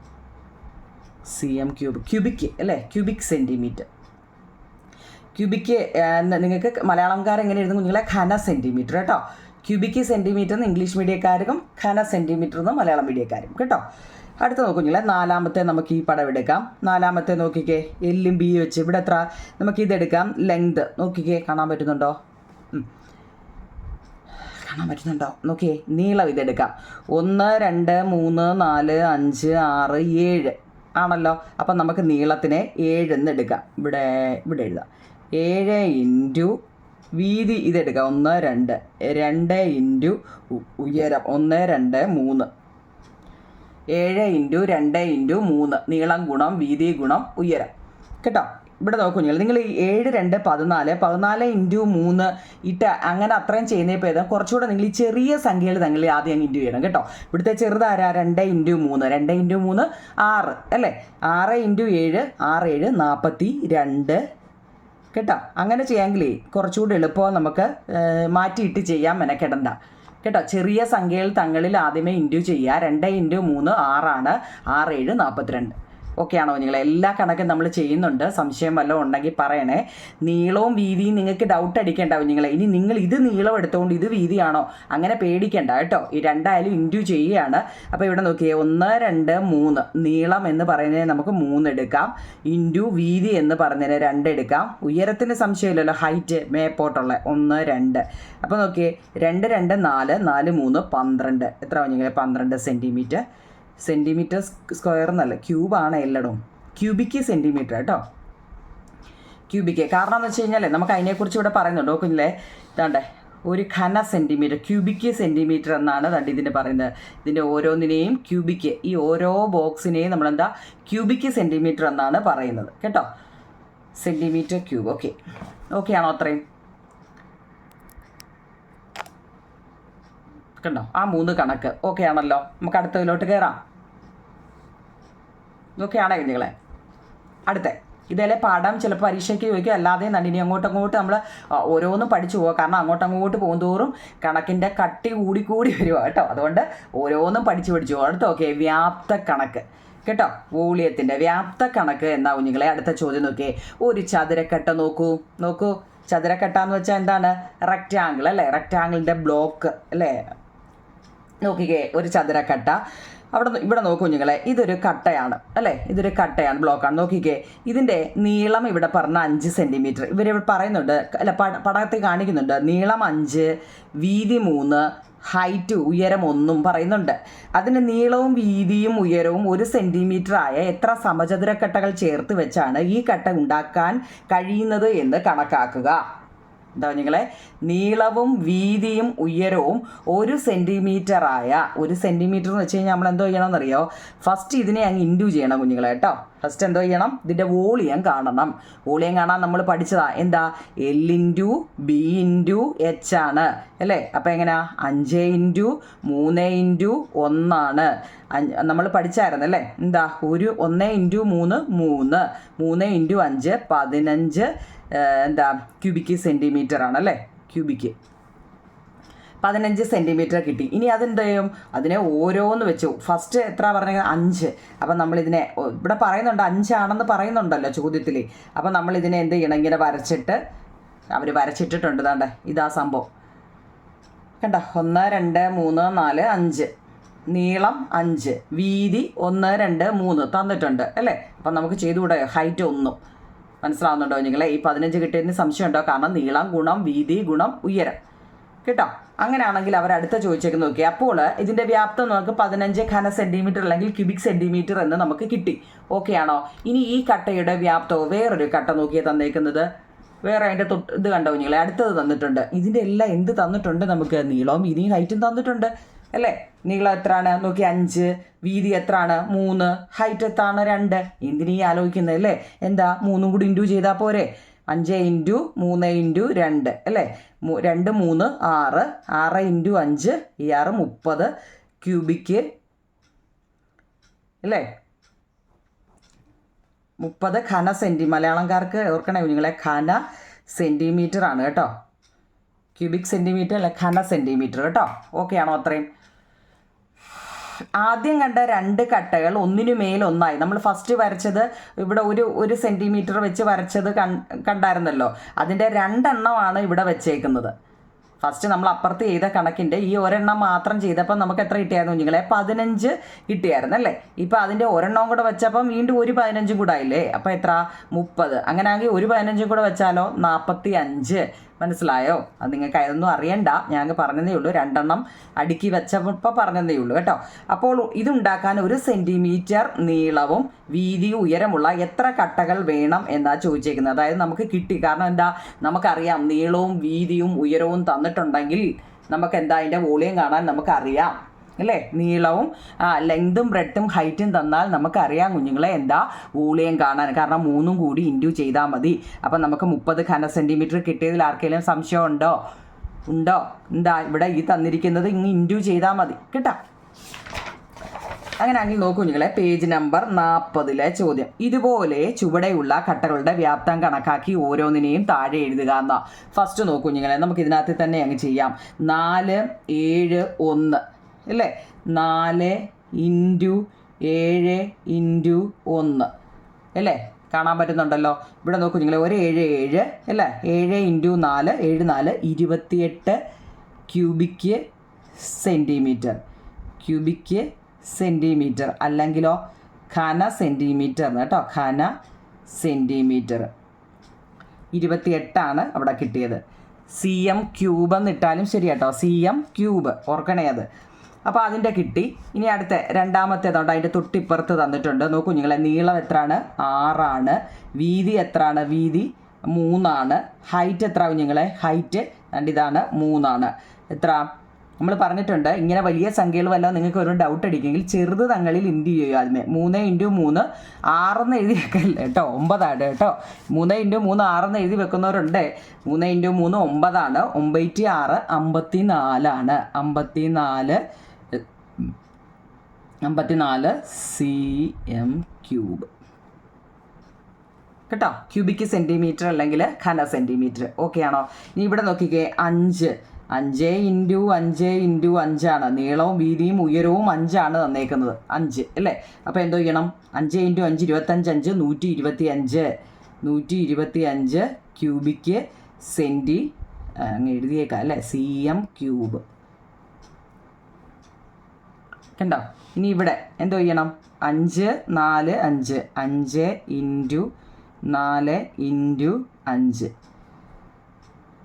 [SPEAKER 1] C M cube cubic അല്ലേ ക്യൂബിക് സെന്റിമീറ്റർ ക്യൂബിക്ക് നിങ്ങൾക്ക് മലയാളംകാർ എങ്ങനെ എഴുതും കുഞ്ഞുങ്ങളെ ഖന സെന്റിമീറ്റർ കേട്ടോ ക്യൂബിക്ക് സെന്റിമീറ്റർ എന്ന് ഇംഗ്ലീഷ് മീഡിയക്കാർക്കും ഖന സെന്റിമീറ്റർ എന്ന് മലയാളം മീഡിയക്കാരും കേട്ടോ. അടുത്ത നോക്കൂ കുഞ്ഞുങ്ങളെ നാലാമത്തെ നമുക്ക് ഈ പടം എടുക്കാം. നാലാമത്തെ നോക്കിക്കേ. എല്ലും ബി വെച്ച്. ഇവിടെ എത്ര? നമുക്ക് ഇതെടുക്കാം ലെങ്ത് നോക്കിക്കേ. കാണാൻ പറ്റുന്നുണ്ടോ. കാണാൻ പറ്റുന്നുണ്ടോ? നോക്കിയേ. നീളം ഇതെടുക്കാം ഒന്ന് രണ്ട് മൂന്ന് നാല് അഞ്ച് ആറ് ഏഴ്. ആണല്ലോ. അപ്പം നമുക്ക് നീളത്തിനെ ഏഴ് എന്ന് എടുക്കാം. ഇവിടെ ഇവിടെ എഴുതാം. ഏഴ് ഇന്റു വീതി ഇതെടുക്കുക ഒന്ന് രണ്ട്. രണ്ട് ഇന്റു ഉയരം. ഒന്ന് രണ്ട് മൂന്ന്. ഏഴ് ഇന്റു രണ്ട് ഇന്റു മൂന്ന്. നീളം ഗുണം വീതി ഗുണം ഉയരം. കേട്ടോ? ഇവിടെ നോക്കൂ നിങ്ങൾ നിങ്ങൾ ഈ ഏഴ് രണ്ട് പതിനാല് പതിനാല് ഇന്റു മൂന്ന് ഇട്ട് അങ്ങനെ അത്രയും ചെയ്യുന്ന ഏതാ? കുറച്ചുകൂടെ നിങ്ങൾ ഈ ചെറിയ സംഖ്യയിൽ തങ്ങൾ ആദ്യം അങ്ങ് ഇന്റു ചെയ്യണം കേട്ടോ. ഇവിടുത്തെ ചെറുതാരാ? രണ്ട് ഇന്റു മൂന്ന്. രണ്ട് ഇന്റു മൂന്ന് ആറ് അല്ലേ? ആറ് ഇന്റു ഏഴ് ആറ് ഏഴ് നാൽപ്പത്തി രണ്ട് കേട്ടോ? അങ്ങനെ ചെയ്യാമെങ്കിൽ കുറച്ചുകൂടി എളുപ്പം നമുക്ക് മാറ്റിയിട്ട് ചെയ്യാൻ മെനക്കെടണ്ട. കേട്ടോ? ചെറിയ സംഖ്യയിൽ തങ്ങളിൽ ആദ്യമേ ഇന്റു ചെയ്യുക. രണ്ട് ഇന്റു മൂന്ന് ആറാണ്. ആറ് ഏഴ് നാൽപ്പത്തിരണ്ട് ഓക്കെ ആണോ നിങ്ങൾ എല്ലാ കണക്കും നമ്മൾ ചെയ്യുന്നുണ്ട്. സംശയം വല്ലതും ഉണ്ടെങ്കിൽ പറയണേ. നീളവും വീതിയും നിങ്ങൾക്ക് ഡൗട്ട് അടിക്കേണ്ടാവും നിങ്ങളെ. ഇനി നിങ്ങൾ ഇത് നീളം എടുത്തുകൊണ്ട് ഇത് വീതിയാണോ? അങ്ങനെ പേടിക്കേണ്ട കേട്ടോ. ഈ രണ്ടായാലും ഇന്റു ചെയ്യുകയാണ്. അപ്പോൾ ഇവിടെ നോക്കിയേ ഒന്ന് രണ്ട് മൂന്ന്. നീളം എന്ന് പറയുന്നതിന് നമുക്ക് മൂന്ന് എടുക്കാം. ഇന്റു വീതി എന്ന് പറഞ്ഞതിന് രണ്ട് എടുക്കാം. ഉയരത്തിന് സംശയമില്ലല്ലോ. ഹൈറ്റ് മേപ്പോട്ടുള്ള. ഒന്ന് രണ്ട്. അപ്പോൾ നോക്കിയേ രണ്ട് രണ്ട് നാല്. നാല് മൂന്ന് പന്ത്രണ്ട്. എത്ര നിങ്ങൾ പന്ത്രണ്ട് സെന്റിമീറ്റർ സെന്റിമീറ്റർ സ്ക്വയർ എന്നല്ല ക്യൂബാണ് എല്ലടും ക്യൂബിക്ക് സെന്റിമീറ്റർ കേട്ടോ. ക്യൂബിക്ക്. കാരണം എന്ന് വെച്ച് കഴിഞ്ഞാൽ നമുക്ക് അതിനെക്കുറിച്ച് ഇവിടെ പറയുന്നുണ്ട്. നോക്കുന്നില്ലേ ഇതാണ്ടേ ഒരു ഘന സെന്റിമീറ്റർ ക്യൂബിക്ക് സെന്റിമീറ്റർ എന്നാണ് ദണ്ട് ഇതിന്റെ പറയുന്നത്. ഇതിന്റെ ഓരോന്നിനെയും ക്യൂബിക്ക് ഈ ഓരോ ബോക്സിനെയും നമ്മളെന്താ ക്യൂബിക്ക് സെന്റിമീറ്റർ എന്നാണ് പറയുന്നത്. കേട്ടോ? Centimetre cube. ഓക്കെ. ഓക്കെ ആണോ അത്രയും? കണ്ടോ ആ മൂന്ന് കണക്ക്. ഓക്കെ ആണല്ലോ. നമുക്ക് അടുത്തതിലോട്ട് കയറാം ഓക്കെയാണോ കുഞ്ഞുങ്ങളെ? അടുത്ത. ഇതേലെ പാഠം ചിലപ്പോൾ പരീക്ഷയ്ക്ക് ചോദിക്കും. അല്ലാതെ തന്നെ ഇനി അങ്ങോട്ടും അങ്ങോട്ട് നമ്മൾ ഓരോന്നും പഠിച്ചു പോകുക കാരണം അങ്ങോട്ടും അങ്ങോട്ട് പോകുന്തോറും കണക്കിന്റെ കട്ടി കൂടി കൂടി വരുക കേട്ടോ. അതുകൊണ്ട് ഓരോന്നും പഠിച്ചു പഠിച്ചു പോകും അടുത്ത ഓക്കെ വ്യാപ്ത കണക്ക്. കേട്ടോ? വോളിയത്തിന്റെ വ്യാപ്ത കണക്ക് എന്നാ കുഞ്ഞുങ്ങളെ? അടുത്ത ചോദ്യം നോക്കിയേ. ഒരു ചതുരക്കട്ട നോക്കൂ. നോക്കൂ. ചതുരക്കട്ട എന്ന് വെച്ചാൽ എന്താണ്? റെക്റ്റാങ്കിൾ അല്ലേ? റെക്റ്റാങ്കിളിന്റെ ബ്ലോക്ക് അല്ലേ? നോക്കിക്കേ ഒരു ചതുരക്കട്ട. അവിടെ ഇവിടെ നോക്കൂ കുഞ്ഞുങ്ങളെ ഇതൊരു കട്ടയാണ് അല്ലേ? ഇതൊരു കട്ടയാണ് ബ്ലോക്കാണ്. നോക്കിക്കേ ഇതിന്റെ നീളം ഇവിടെ പറഞ്ഞ അഞ്ച് സെന്റിമീറ്റർ ഇവരിവിടെ പറയുന്നുണ്ട് അല്ല പടകത്തിൽ കാണിക്കുന്നുണ്ട് നീളം അഞ്ച് വീതി മൂന്ന് ഹൈറ്റ് ഉയരം ഒന്നും പറയുന്നുണ്ട്. അതിന് നീളവും വീതിയും ഉയരവും ഒരു സെന്റിമീറ്റർ ആയ എത്ര സമചതുരക്കട്ടകൾ ചേർത്ത് വെച്ചാണ് ഈ കട്ട ഉണ്ടാക്കാൻ കഴിയുന്നത് എന്ന് കണക്കാക്കുക. എന്താ നിങ്ങളെ നീളവും വീതിയും ഉയരവും ഒരു സെന്റിമീറ്റർ ആയ ഒരു സെന്റിമീറ്റർ എന്ന് വെച്ച് കഴിഞ്ഞാൽ നമ്മൾ എന്തോ ചെയ്യണമെന്നറിയോ? ഫസ്റ്റ് ഇതിനെ അങ്ങ് ഇൻഡു ചെയ്യണം കുഞ്ഞുങ്ങളെ കേട്ടോ. ഫസ്റ്റ് എന്തോ ചെയ്യണം? ഇതിന്റെ വോളിയം കാണണം. വോളിയം കാണാൻ നമ്മൾ പഠിച്ചതാ എന്താ? L into B into H ആണ്. അല്ലേ? അപ്പോൾ എങ്ങനെയാ അഞ്ച് ഇന്റു മൂന്ന് ഇന്റു ഒന്നാണ്. നമ്മൾ പഠിച്ചായിരുന്നു അല്ലേ? എന്താ? ഒരു ഒന്ന് ഇന്റു മൂന്ന് മൂന്ന്. മൂന്ന് ഇന്റു അഞ്ച് പതിനഞ്ച് എന്താ ക്യൂബിക്ക് സെന്റിമീറ്റർ ആണല്ലേ ക്യൂബിക്ക്. പതിനഞ്ച് സെന്റിമീറ്റർ കിട്ടി. ഇനി അതെന്ത് ചെയ്യും? അതിനെ ഓരോന്ന് വെച്ചു. ഫസ്റ്റ് എത്ര പറഞ്ഞത്? അഞ്ച്. അപ്പം നമ്മളിതിനെ ഇവിടെ പറയുന്നുണ്ട് അഞ്ചാണെന്ന് പറയുന്നുണ്ടല്ലോ ചോദ്യത്തിൽ അപ്പം നമ്മളിതിനെ എന്ത് ചെയ്യണം? ഇങ്ങനെ വരച്ചിട്ട് അവർ വരച്ചിട്ടിട്ടുണ്ട് താണ്ടേ ഇതാ സംഭവം. കണ്ട? ഒന്ന് രണ്ട് മൂന്ന് നാല് അഞ്ച്. നീളം അഞ്ച്. വീതി ഒന്ന് രണ്ട് മൂന്ന് തന്നിട്ടുണ്ട്. അല്ലേ? അപ്പം നമുക്ക് ചെയ്തുകൂടെ? ഹൈറ്റ് ഒന്നും. മനസ്സിലാവുന്നുണ്ടോ നിങ്ങളെ? ഈ പതിനഞ്ച് കിട്ടിയതിന് സംശയമുണ്ടോ? കാരണം നീളം ഗുണം വീതി ഗുണം ഉയരം. കേട്ടോ? അങ്ങനെയാണെങ്കിൽ അവർ അടുത്ത ചോദിച്ചേക്ക് നോക്കി. അപ്പോൾ ഇതിന്റെ വ്യാപ്തം നമുക്ക് പതിനഞ്ച് ഘന സെന്റിമീറ്റർ അല്ലെങ്കിൽ ക്യൂബിക് സെന്റിമീറ്റർ എന്ന് നമുക്ക് കിട്ടി. ഓക്കെ ആണോ? ഇനി ഈ കട്ടയുടെ വ്യാപ്തവും വേറൊരു കട്ട നോക്കിയേ തന്നേക്കുന്നത്. വേറെ അതിന്റെ തൊട്ട് ഇത് കണ്ടോ നിങ്ങളെ? അടുത്തത് തന്നിട്ടുണ്ട്. ഇതിന്റെ എല്ലാം എന്ത് തന്നിട്ടുണ്ട് നമുക്ക്? നീളവും വീതിയും ഹൈറ്റും തന്നിട്ടുണ്ട്. അല്ലേ? നീളം എത്രയാണ് നോക്കി അഞ്ച്. വീതി എത്രയാണ് മൂന്ന്. ഹൈറ്റ് എത്രാണ് രണ്ട്. എന്തിനീ ആലോചിക്കുന്നത് അല്ലേ? എന്താ? മൂന്നും കൂടി ഇന്റു ചെയ്താൽ പോരെ. അഞ്ച് ഇന്റു മൂന്ന് ഇന്റു രണ്ട് അല്ലേ? രണ്ട് മൂന്ന് ആറ്. ആറ് ഇന്റു അഞ്ച് ഈ ആറ് മുപ്പത് ക്യൂബിക്ക് അല്ലേ? മുപ്പത് ഘന സെന്റി മലയാളംകാർക്ക് ഓർക്കണേ കുഞ്ഞുങ്ങളെ ഘന സെന്റിമീറ്റർ ആണ് കേട്ടോ. ക്യൂബിക് സെന്റിമീറ്റർ അല്ല ഘന സെന്റിമീറ്റർ കേട്ടോ. ഓക്കെ ആണോ അത്രയും? ആദ്യം കണ്ട രണ്ട് കട്ടകൾ ഒന്നിനു മേലൊന്നായി നമ്മൾ ഫസ്റ്റ് വരച്ചത് ഇവിടെ ഒരു ഒരു സെന്റിമീറ്റർ വെച്ച് വരച്ചത് കണ്ടായിരുന്നല്ലോ. അതിന്റെ രണ്ടെണ്ണമാണ് ഇവിടെ വെച്ചേക്കുന്നത്. ഫസ്റ്റ് നമ്മൾ അപ്പുറത്ത് ചെയ്ത കണക്കിന്റെ ഈ ഒരെണ്ണം മാത്രം ചെയ്തപ്പോൾ നമുക്ക് എത്ര കിട്ടിയായിരുന്നു കുഞ്ഞുങ്ങളെ? പതിനഞ്ച് കിട്ടിയായിരുന്നു അല്ലേ? ഇപ്പം അതിന്റെ ഒരെണ്ണവും കൂടെ വെച്ചപ്പം വീണ്ടും ഒരു പതിനഞ്ചും കൂടെ ആയില്ലേ? അപ്പം എത്ര? മുപ്പത്. അങ്ങനെ ആണെങ്കിൽ ഒരു പതിനഞ്ചും കൂടെ വെച്ചാലോ? നാൽപ്പത്തി അഞ്ച് മനസ്സിലായോ? അത് നിങ്ങൾക്ക് അതൊന്നും അറിയണ്ട. ഞാൻ പറഞ്ഞതേ ഉള്ളൂ. രണ്ടെണ്ണം അടുക്കി വെച്ചപ്പോൾ പറഞ്ഞതേ ഉള്ളൂ കേട്ടോ. അപ്പോൾ ഇതുണ്ടാക്കാൻ ഒരു സെന്റിമീറ്റർ നീളവും വീതി ഉയരമുള്ള എത്ര കട്ടകൾ വേണം എന്നാ ചോദിച്ചേക്കുന്നത്. അതായത് നമുക്ക് കിട്ടി. കാരണം എന്താ? നമുക്കറിയാം നീളവും വീതിയും ഉയരവും തന്നിട്ടുണ്ടെങ്കിൽ നമുക്ക് എന്താ അതിന്റെ വോളിയം കാണാൻ നമുക്കറിയാം. അല്ലേ? നീളവും ലെങ്തും ബ്രെഡും ഹൈറ്റും തന്നാൽ നമുക്കറിയാം കുഞ്ഞുങ്ങളെ എന്താ വോളിയം കാണാൻ. കാരണം മൂന്നും കൂടി ഇൻഡ്യൂ ചെയ്താൽ മതി. അപ്പം നമുക്ക് മുപ്പത് ഘന സെന്റിമീറ്റർ കിട്ടിയതിൽ ആർക്കെങ്കിലും സംശയം ഉണ്ടോ? ഉണ്ടോ? എന്താ ഇവിടെ ഈ തന്നിരിക്കുന്നത് ഇങ്ങ് ഇൻഡ്യൂ ചെയ്താൽ മതി. കേട്ടോ? അങ്ങനെ ആണെങ്കിൽ നോക്കൂ കുഞ്ഞുങ്ങളെ പേജ് നമ്പർ നാൽപ്പതിലെ ചോദ്യം. ഇതുപോലെ ചുവടെയുള്ള കട്ടകളുടെ വ്യാപ്തം കണക്കാക്കി ഓരോന്നിനെയും താഴെ എഴുതുക എന്നാ. ഫസ്റ്റ് നോക്കൂ കുഞ്ഞുങ്ങളെ നമുക്ക് ഇതിനകത്ത് തന്നെ അങ്ങ് ചെയ്യാം. നാല് ഏഴ് ഒന്ന്. അല്ലേ? നാല് ഇന്റു ഏഴ് ഇന്റു ഒന്ന്. അല്ലേ? കാണാൻ പറ്റുന്നുണ്ടല്ലോ. ഇവിടെ നോക്കൂ നിങ്ങൾ ഒരു ഏഴ് ഏഴ് അല്ലേ? ഏഴ് ഇന്റു നാല് ഏഴ് നാല് ഇരുപത്തിയെട്ട് ക്യൂബിക്ക് സെന്റിമീറ്റർ ക്യൂബിക്ക് സെന്റിമീറ്റർ അല്ലെങ്കിലോ ഖന സെന്റിമീറ്റർ കേട്ടോ ഖന സെന്റിമീറ്റർ ഇരുപത്തിയെട്ടാണ് അവിടെ കിട്ടിയത്. സി എം ക്യൂബ് എന്നിട്ടാലും ശരി കേട്ടോ സി എം ക്യൂബ് ഓർക്കണേ അത്. അപ്പോൾ അതിന്റെ കിട്ടി. ഇനി അടുത്ത രണ്ടാമത്തേതുണ്ട് അതിന്റെ തൊട്ടിപ്പുറത്ത് തന്നിട്ടുണ്ട്. നോക്കൂ നിങ്ങളെ നീളം എത്രയാണ്? ആറാണ്. വീതി എത്രയാണ്? വീതി മൂന്നാണ്. ഹൈറ്റ് എത്ര നിങ്ങളെ? ഹൈറ്റ് ഇതാണ് മൂന്നാണ്. എത്ര? നമ്മൾ പറഞ്ഞിട്ടുണ്ട് ഇങ്ങനെ വലിയ സംഖ്യകൾ വല്ലതും നിങ്ങൾക്ക് ഒരു ഡൗട്ട് അടിക്കുമെങ്കിൽ ചെറുത് തങ്ങളിൽ ഇന്റു ചെയ്യുക ആദ്യമേ. മൂന്ന് ഇന്റു മൂന്ന് ആറെന്ന് എഴുതി വെക്കല്ലേ? കേട്ടോ ഒമ്പതാണ് കേട്ടോ. മൂന്ന് ഇന്റു മൂന്ന് ആറെന്ന് എഴുതി വെക്കുന്നവരുണ്ട്. മൂന്ന് ഇന്റു മൂന്ന് ഒമ്പതാണ്. ഒമ്പത്തി ആറ് അമ്പത്തി നാലാണ് അമ്പത്തി നാല് അമ്പത്തിനാല് സി എം ക്യൂബ് കേട്ടോ? ക്യൂബിക്ക് സെന്റിമീറ്റർ അല്ലെങ്കിൽ ഖന സെന്റിമീറ്റർ ഓക്കെ ആണോ? ഇനി ഇവിടെ നോക്കിക്കേ അഞ്ച്. അഞ്ച് ഇന്റു അഞ്ച് ഇന്റു അഞ്ചാണ്. നീളവും വീതിയും ഉയരവും അഞ്ചാണ് തന്നേക്കുന്നത്. അഞ്ച് അല്ലേ? അപ്പോൾ എന്തോ ചെയ്യണം അഞ്ച് ഇന്റു അഞ്ച് ഇരുപത്തഞ്ച് അഞ്ച് നൂറ്റി ഇരുപത്തി അഞ്ച് നൂറ്റി ഇരുപത്തി അഞ്ച് ക്യൂബിക്ക് സെന്റി അങ്ങ് എഴുതിയേക്കാം അല്ലേ? സി എം ക്യൂബ് കണ്ടോ? ഇനി ഇവിടെ എന്തോ ചെയ്യണം? അഞ്ച് നാല് അഞ്ച്. അഞ്ച് ഇന്റു നാല് ഇന്റു അഞ്ച്.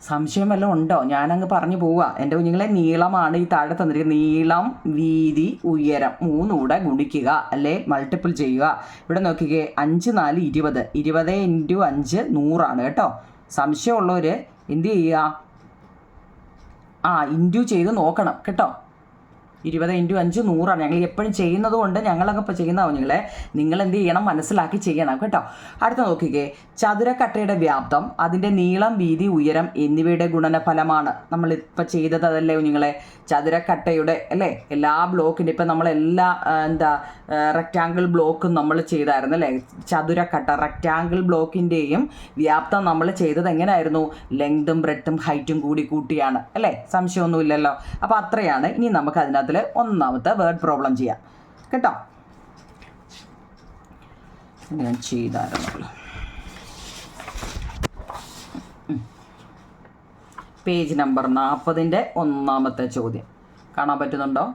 [SPEAKER 1] സംശയം വല്ലതും ഉണ്ടോ? ഞാനങ്ങ് പറഞ്ഞു പോവുക എന്റെ കുഞ്ഞുങ്ങളെ നീളമാണ് ഈ താഴെ തന്നിരിക്കുന്നത്. നീളം വീതി ഉയരം മൂന്നൂടെ ഗുണിക്കുക അല്ലെ? മൾട്ടിപ്പിൾ ചെയ്യുക. ഇവിടെ നോക്കിക്കേ അഞ്ച് നാല് ഇരുപത്. ഇരുപത് ഇന്റു അഞ്ച് നൂറാണ് കേട്ടോ. സംശയമുള്ളവർ എന്ത് ചെയ്യുക? ആ ഇന്റു ചെയ്ത് നോക്കണം കേട്ടോ. ഇരുപത് ഇന്റു അഞ്ച് നൂറാണ്. ഞങ്ങൾ എപ്പോഴും ചെയ്യുന്നത് കൊണ്ട് ഞങ്ങളൊക്കെ ഇപ്പോൾ ചെയ്യുന്ന കുഞ്ഞുങ്ങളെ നിങ്ങൾ എന്ത് ചെയ്യണം? മനസ്സിലാക്കി ചെയ്യണം കേട്ടോ. അടുത്ത നോക്കിക്കേ. ചതുരക്കട്ടയുടെ വ്യാപ്തം അതിന്റെ നീളം വീതി ഉയരം എന്നിവയുടെ ഗുണനഫലമാണ് നമ്മൾ ഇപ്പോൾ ചെയ്തത് അതല്ലേ കുഞ്ഞുങ്ങളെ ചതുരക്കട്ടയുടെ അല്ലേ? എല്ലാ ബ്ലോക്കിന്റെ ഇപ്പം നമ്മൾ എല്ലാ എന്താ റെക്റ്റാങ്കിൾ ബ്ലോക്കും നമ്മൾ ചെയ്തായിരുന്നു അല്ലേ? ചതുരക്കട്ട റെക്റ്റാങ്കിൾ ബ്ലോക്കിന്റെയും വ്യാപ്തം നമ്മൾ ചെയ്തത് എങ്ങനെയായിരുന്നു ലെങ്തും ബ്രെഡും ഹൈറ്റും കൂടി കൂട്ടിയാണ് അല്ലേ? സംശയമൊന്നുമില്ലല്ലോ. അപ്പോൾ അത്രയാണ്. ഇനി നമുക്ക് അതിനകത്തിൽ ഒന്നാമത്തെ വേർഡ് പ്രോബ്ലം ചെയ്യാം. കേട്ടോ? ഞാൻ ചെയ്തായിരുന്നു. പേജ് നമ്പർ നാൽപ്പതിന്റെ ഒന്നാമത്തെ ചോദ്യം. കാണാൻ പറ്റുന്നുണ്ടോ?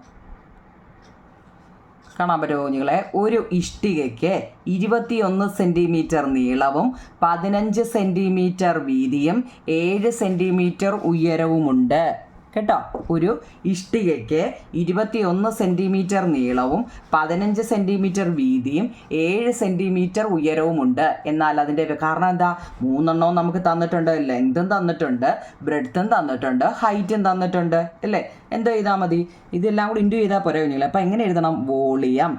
[SPEAKER 1] കാണാൻ പറ്റുമോ കുഞ്ഞുങ്ങളെ? ഒരു ഇഷ്ടികയ്ക്ക് ഇരുപത്തിയൊന്ന് സെന്റിമീറ്റർ നീളവും പതിനഞ്ച് സെന്റിമീറ്റർ വീതിയും ഏഴ് സെന്റിമീറ്റർ ഉയരവുമുണ്ട്. കേട്ടോ. ഒരു ഇഷ്ടികയ്ക്ക് ഇരുപത്തിയൊന്ന് സെന്റിമീറ്റർ നീളവും പതിനഞ്ച് സെന്റിമീറ്റർ വീതിയും ഏഴ് സെന്റിമീറ്റർ ഉയരവുമുണ്ട്. എന്നാൽ അതിന്റെ കാരണം എന്താ? മൂന്നെണ്ണവും നമുക്ക് തന്നിട്ടുണ്ട് ലെങ്തും തന്നിട്ടുണ്ട് ബ്രെഡ്ത്തും തന്നിട്ടുണ്ട് ഹൈറ്റും തന്നിട്ടുണ്ട് അല്ലേ? എന്തോ ചെയ്താൽ മതി. ഇതെല്ലാം കൂടി ഇന്റു ചെയ്താൽ പോരാ കുഞ്ഞുങ്ങളെ. അപ്പോൾ എങ്ങനെ എഴുതണം? വോളിയം.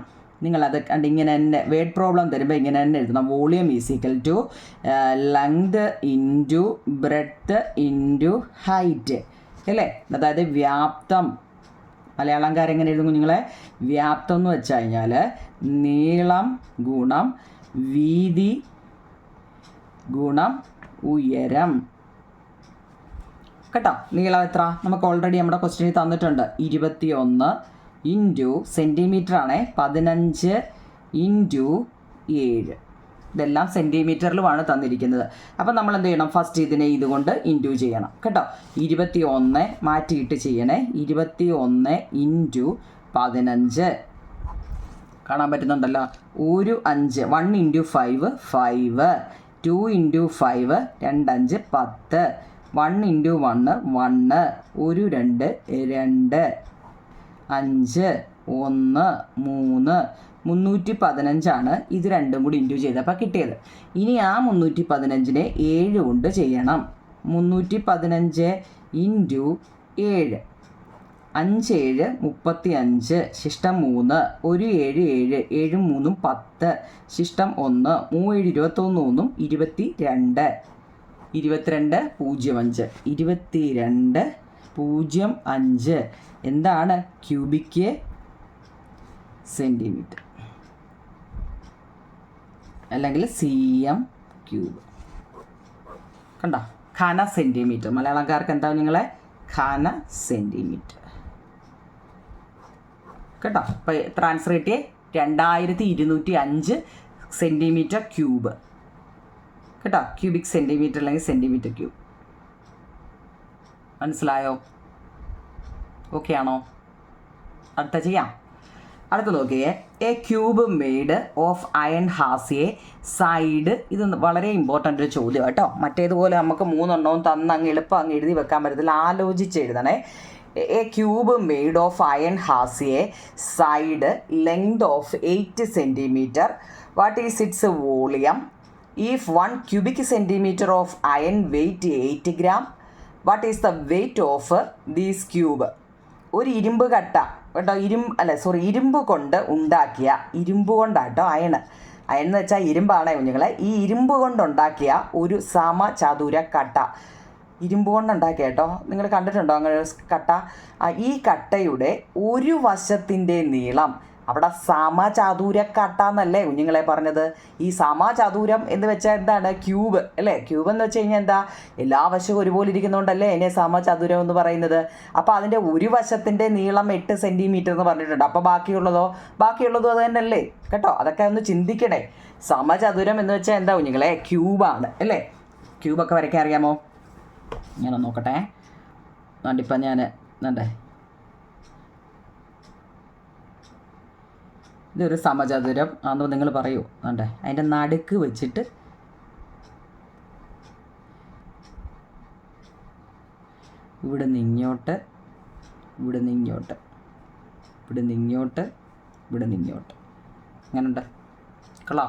[SPEAKER 1] നിങ്ങളത് കണ്ട് ഇങ്ങനെ തന്നെ വെയിറ്റ് പ്രോബ്ലം തരുമ്പോൾ ഇങ്ങനെ തന്നെ എഴുതണം. Volume is equal to length into breadth into height. അല്ലേ? അതായത് വ്യാപ്തം. മലയാളംകാരെങ്ങനെ എങ്ങനെ എഴുതും കുഞ്ഞുങ്ങളെ? വ്യാപ്തം എന്ന് വെച്ച് കഴിഞ്ഞാൽ നീളം ഗുണം വീതി ഗുണം ഉയരം. കേട്ടോ? നീളം എത്ര? നമുക്ക് ഓൾറെഡി നമ്മുടെ ക്വസ്റ്റ്യനിൽ തന്നിട്ടുണ്ട്. ഇരുപത്തി ഒന്ന് ഇന്റു സെന്റിമീറ്റർ ആണേ. പതിനഞ്ച് ഇന്റു ഏഴ്. ഇതെല്ലാം സെന്റിമീറ്ററിലുമാണ് തന്നിരിക്കുന്നത്. അപ്പം നമ്മൾ എന്ത് ചെയ്യണം ഫസ്റ്റ് ഇതിനെ ഇതുകൊണ്ട് ഇന്റു ചെയ്യണം. കേട്ടോ? ഇരുപത്തി ഒന്ന് മാറ്റിയിട്ട് ചെയ്യണേ. ഇരുപത്തി ഒന്ന് ഇന്റു പതിനഞ്ച്. കാണാൻ പറ്റുന്നുണ്ടല്ലോ? ഒരു അഞ്ച്. One into five five two into five രണ്ടഞ്ച് പത്ത്. വൺ ഇന്റു വണ്ണ് വണ്ണ് ഒരു രണ്ട് രണ്ട്. അഞ്ച് ഒന്ന് മൂന്ന്. മുന്നൂറ്റി പതിനഞ്ചാണ് ഇത് രണ്ടും കൂടി ഇന്റു ചെയ്തപ്പോൾ കിട്ടിയത്. ഇനി ആ മുന്നൂറ്റി പതിനഞ്ചിനെ ഏഴ് കൊണ്ട് ചെയ്യണം. മുന്നൂറ്റി പതിനഞ്ച് ഇന്റു ഏഴ്. അഞ്ച് ഏഴ് മുപ്പത്തി അഞ്ച് ശിഷ്ടം മൂന്ന് ഒരു ഏഴ് ഏഴ് ഏഴും മൂന്നും പത്ത് ശിഷ്ടം ഒന്ന് മൂവേഴ് ഇരുപത്തൊന്ന് ഒന്നും ഇരുപത്തി രണ്ട് ഇരുപത്തിരണ്ട് പൂജ്യം അഞ്ച്. ഇരുപത്തി രണ്ട് പൂജ്യം അഞ്ച്. എന്താണ്? ക്യൂബിക്ക് സെന്റിമീറ്റർ അല്ലെങ്കിൽ സി എം ക്യൂബ് കണ്ടോ? ഘന സെന്റിമീറ്റർ മലയാളക്കാർക്ക് എന്താ നിങ്ങളെ? ഘന സെന്റിമീറ്റർ കേട്ടോ? അപ്പോൾ ട്രാൻസ്ലേറ്റ് രണ്ടായിരത്തി ഇരുന്നൂറ്റി അഞ്ച് സെന്റിമീറ്റർ ക്യൂബ് കേട്ടോ? ക്യൂബിക് സെന്റിമീറ്റർ അല്ലെങ്കിൽ സെന്റിമീറ്റർ ക്യൂബ് മനസ്സിലായോ? ഓക്കെ ആണോ? അടുത്ത ചെയ്യാം. അടുത്ത നോക്കിയേ. A cube made of iron has a side ഇത് വളരെ ഇമ്പോർട്ടന്റ് ഒരു ചോദ്യം കേട്ടോ മറ്റേതുപോലെ നമുക്ക് മൂന്നെണ്ണവും തന്ന് അങ്ങ് എളുപ്പം അങ്ങ് എഴുതി വെക്കാൻ പറ്റത്തില്ല. ആലോചിച്ച് എഴുതണേ. A cube made of iron has a side length of eight centimetre what is its volume if one cubic centimetre of iron weight eight gram what is the weight of these cube ഒരു ഇരുമ്പ് കട്ട കേട്ടോ ഇരുമ്പ് അല്ല sorry ഇരുമ്പ് കൊണ്ട് ഉണ്ടാക്കിയ ഇരുമ്പ് കൊണ്ടാട്ടോ അയണ് അയൺ എന്ന് വെച്ചാൽ ഇരുമ്പാണ് കുഞ്ഞുങ്ങളെ. ഈ ഇരുമ്പ് കൊണ്ടുണ്ടാക്കിയ ഒരു സമചതുര കട്ട. ഇരുമ്പ് കൊണ്ടുണ്ടാക്കിയ കേട്ടോ നിങ്ങൾ കണ്ടിട്ടുണ്ടോ? അങ്ങനെ കട്ട. ഈ കട്ടയുടെ ഒരു വശത്തിന്റെ നീളം അവിടെ സമചതുരക്കട്ടാന്നല്ലേ കുഞ്ഞുങ്ങളെ പറഞ്ഞത്? ഈ സമചതുരം എന്ന് വെച്ചാൽ എന്താണ്? ക്യൂബ് അല്ലേ? ക്യൂബ് എന്ന് വെച്ച് കഴിഞ്ഞാൽ എന്താ? എല്ലാ വശവും ഒരുപോലെ ഇരിക്കുന്നതുകൊണ്ടല്ലേ എന്നെ സമചതുരം എന്ന് പറയുന്നത്. അപ്പോൾ അതിന്റെ ഒരു വശത്തിന്റെ നീളം എട്ട് സെന്റിമീറ്റർ എന്ന് പറഞ്ഞിട്ടുണ്ട്. അപ്പോൾ ബാക്കിയുള്ളതോ? ബാക്കിയുള്ളതോ അത് തന്നെയല്ലേ? കേട്ടോ? അതൊക്കെ ഒന്ന് ചിന്തിക്കണേ. സമചതുരം എന്ന് വെച്ചാൽ എന്താ കുഞ്ഞുങ്ങളെ? ക്യൂബാണ് അല്ലേ? ക്യൂബൊക്കെ വരയ്ക്കാൻ അറിയാമോ? ഞാനൊന്ന് നോക്കട്ടെ. അതുകൊണ്ടിപ്പം ഞാൻ എന്തേ ഇതൊരു സമചതുരം. ആണെന്ന് നിങ്ങൾ പറയൂ. അതെ അതിന്റെ നടുക്ക് വെച്ചിട്ട് ഇവിടെ നിന്ന് ഇങ്ങോട്ട് ഇവിടെ നിന്ന് ഇങ്ങോട്ട് ഇവിടെ നിന്ന് ഇങ്ങോട്ട് ഇവിടെ നിന്ന് ഇങ്ങോട്ട്. അങ്ങനെയുണ്ട് കളാ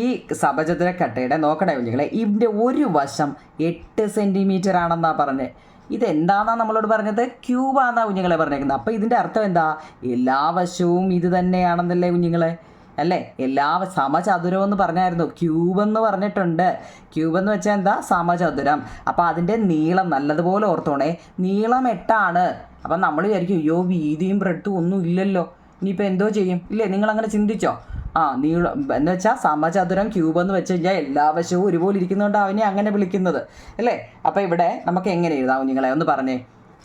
[SPEAKER 1] ഈ സഭചതുരക്കട്ടയുടെ കട്ടയുടെ നോക്കണേ കുഞ്ഞുങ്ങളെ ഇതിന്റെ ഒരു വശം എട്ട് സെന്റിമീറ്റർ ആണെന്നാണ് പറഞ്ഞത് ഇതെന്താന്നാ നമ്മളോട് പറഞ്ഞത്? ക്യൂബാന്നാ കുഞ്ഞുങ്ങളെ പറഞ്ഞേക്കുന്നത്. അപ്പോൾ ഇതിന്റെ അർത്ഥം എന്താ? എല്ലാ വശവും ഇത് തന്നെയാണെന്നല്ലേ കുഞ്ഞുങ്ങളെ? അല്ലേ? എല്ലാ സമചതുരം എന്ന് പറഞ്ഞായിരുന്നു. ക്യൂബ് എന്ന് പറഞ്ഞിട്ടുണ്ട്. ക്യൂബ് എന്ന് വെച്ചാൽ എന്താ? സമചതുരം. അപ്പോൾ അതിന്റെ നീളം നല്ലതുപോലെ ഓർത്തോണേ. നീളം എട്ടാണ്. അപ്പം നമ്മൾ വിചാരിക്കും അയ്യോ വീതിയും ബ്രെഡും ഒന്നും ഇല്ലല്ലോ. ഇനിയിപ്പോൾ എന്തോ ചെയ്യും. ഇല്ലേ? നിങ്ങൾ അങ്ങനെ ചിന്തിച്ചോ? ആ നീളം എന്ന് വെച്ചാൽ സമചതുരം ക്യൂബ് എന്ന് വെച്ച് കഴിഞ്ഞാൽ എല്ലാ വശവും ഒരുപോലെ ഇരിക്കുന്നതുകൊണ്ട് അവനെ അങ്ങനെ വിളിക്കുന്നത്. അല്ലേ? അപ്പോൾ ഇവിടെ നമുക്ക് എങ്ങനെ എഴുതാം കുഞ്ഞുങ്ങളെ? ഒന്ന് പറഞ്ഞേ.